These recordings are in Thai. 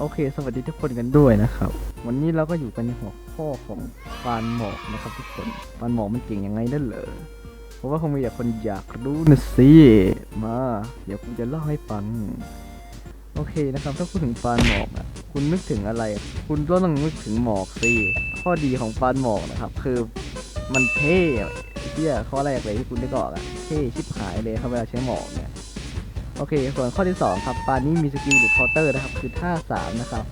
โอเค สวัสดีทุกคนกันด้วยนะครับ วันนี้เราก็อยู่กันในหัวข้อของปานหมอกนะครับทุกคนปานหมอกมันเก่งยังไงนั่นเหรอเพราะว่าคงมีแต่คนอยากรู้นะสิมา เดี๋ยวผมจะเล่าให้ฟัง โอเคนะครับ ถ้าพูดถึงปานหมอกอะคุณนึกถึงอะไร คุณก็ต้องนึกถึงหมอกสิข้อดีของปานหมอกนะครับ คือมันเท่เที่ยข้อแรกเลยที่คุณได้บอกอะเท่ชิบหายเลยครับเวลาใช้หมอกเนี่ย โอเค ส่วนข้อที่ 2 ครับ ปานี้มีสกิลหลุดเคาน์เตอร์นะครับ คือท่า 3 นะครับ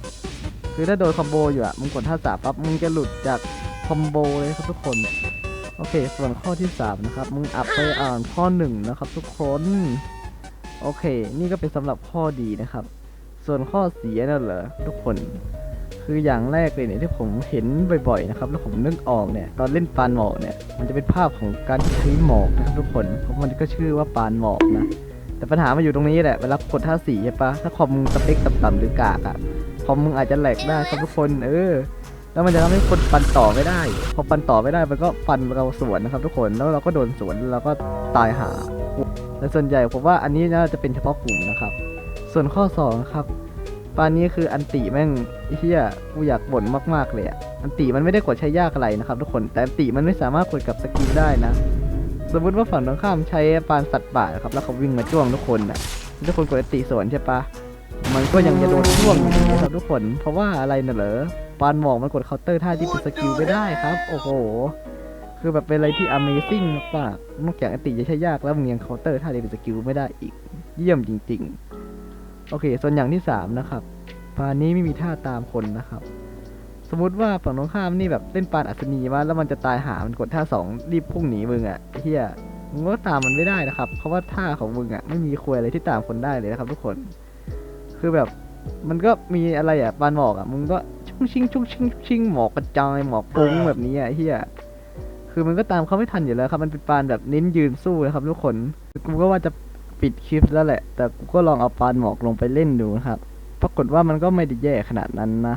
คือถ้าโดนคอมโบอยู่อะมึงกดท่าสามปั๊บ มึงจะหลุดจากคอมโบเลยครับทุกคน โอเค ส่วนข้อที่ 3 นะครับ มึงอัพไปอ่านข้อ 1 นะครับ ทุกคน โอเค นี่ก็เป็นสำหรับข้อดีนะครับ ส่วนข้อเสียนั่นเหรอทุกคน คืออย่างแรกเลยเนี่ยที่ผมเห็นบ่อยๆนะครับ แล้วผมนึกออกเนี่ย ตอนเล่นปานหมอกเนี่ย มันจะเป็นภาพของการใช้หมอกนะครับทุกคน เพราะมันก็ชื่อว่าปานหมอกนะ แต่ปัญหามาอยู่ตรงนี้แหละเวลากดท่าสีใช่ปะถ้าคอมมึงสเปคต่ำๆหรือกากอะคอมมึงอาจจะแหลกได้ครับทุกคนเออ แล้วมันจะทำให้คนปันต่อไม่ได้ พอปันต่อไม่ได้มันก็ปันเราสวนนะครับ ทุกคนแล้วเราก็โดนสวนแล้วเราก็ตายหาแต่ส่วนใหญ่ผมว่าอันนี้น่าจะเป็นเฉพาะกลุ่มนะครับ ส่วนข้อสองครับปานนี้คืออันติแม่งเฮียกูอยากบ่นมากๆเลยอะอันติมันไม่ได้กดใช้ยากอะไรนะครับ ทุกคนแต่อันติมันไม่สามารถกดกับสกิลได้นะ สมมติว่าฝั่งตรงข้ามใช้ปานสัตว์ป่าครับ แล้วเขาวิ่งมาจ้วงทุกคนน่ะทุกคนกดติสวนใช่ปะมันก็ยังจะโดนจ้วงอยู่ดีนะครับทุกคน เพราะว่าอะไรน่ะเหรอปานหมอกมันกดเคาน์เตอร์ท่าที่เป็นสกิลไม่ได้ครับ โอ้โห คือแบบเป็นอะไรที่ Amazing มากนอกจากอติจะใช้ยากแล้วมึงยังเคาน์เตอร์ท่าที่เป็นสกิลไม่ได้อีก เยี่ยมจริง ๆ โอเค ส่วนอย่างที่สามนะครับปานนี้ไม่มีท่าตามคนนะครับ สมมติว่าฝั่งตรงข้ามนี่แบบเล่นปานอัศนีมาแล้วมันจะตายหา มันกดท่าสองรีบพุ่งหนีมึงอะ่ะเฮียมึงก็ตามมันไม่ได้นะครับ เพราะว่าท่าของมึงอะ่ะไม่มีควยอะไรที่ตามคนได้เลยนะครับ ทุกคน คือแบบมันก็มีอะไรอะ่ะปานหมอกอะ่ะมึงก็ชุ่งชิงชุ่งชิงชุ่งชิงหมอกกระจายหมอกฟุ้งแบบนี้อะ่ะเฮียคือมันก็ตามเขาไม่ทันอยู่แล้วครับ มันเป็นปานแบบเน้นยืนสู้นะครับ ทุกคนกูก็ว่าจะปิดคลิปแล้วแหละ แต่กูก็ลองเอาปานหมอกลงไปเล่นดูนะครับ ปรากฏว่ามันก็ไม่ได้แย่ขนาดนั้นนะ